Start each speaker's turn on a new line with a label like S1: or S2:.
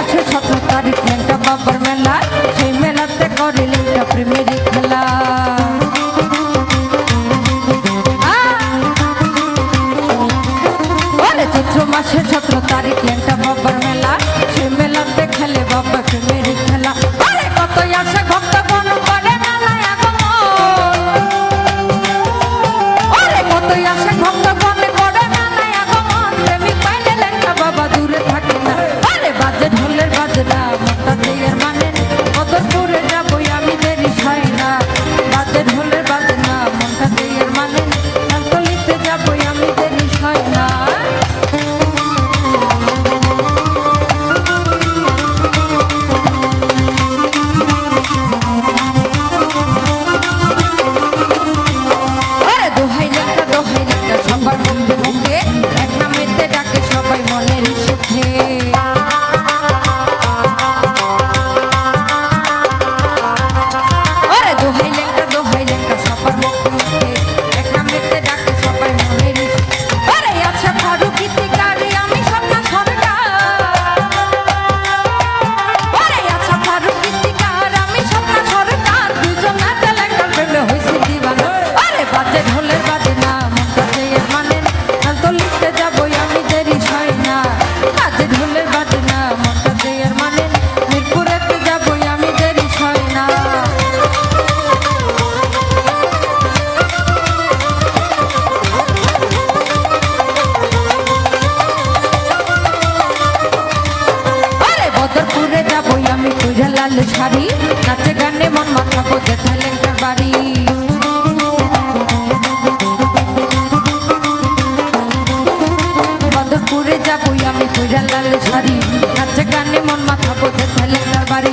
S1: আছে সতেরো তারিখ ল্যাংটা বাবার মেলা, সেই মেলাতে করে ল্যাংটা প্রেমের খেলা। চৈত্র মাসে সতেরো তারিখ ল্যাংটা বাবার মেলা, সেই মেলাতে খেলে বাবা প্রেমের love. গলিতে যাব হয় না। আজ ঢোলের বাজে না, মনটা দেয়ার মানে? মিরপুরেতে যাব আমি হয় না। আরে বদরপুরে যাব আমি তুঝা লাল শাড়ি। ফেলে শাড়ি নাচে গানে মন মাথা বোঝে ফেলে তার বাড়ি।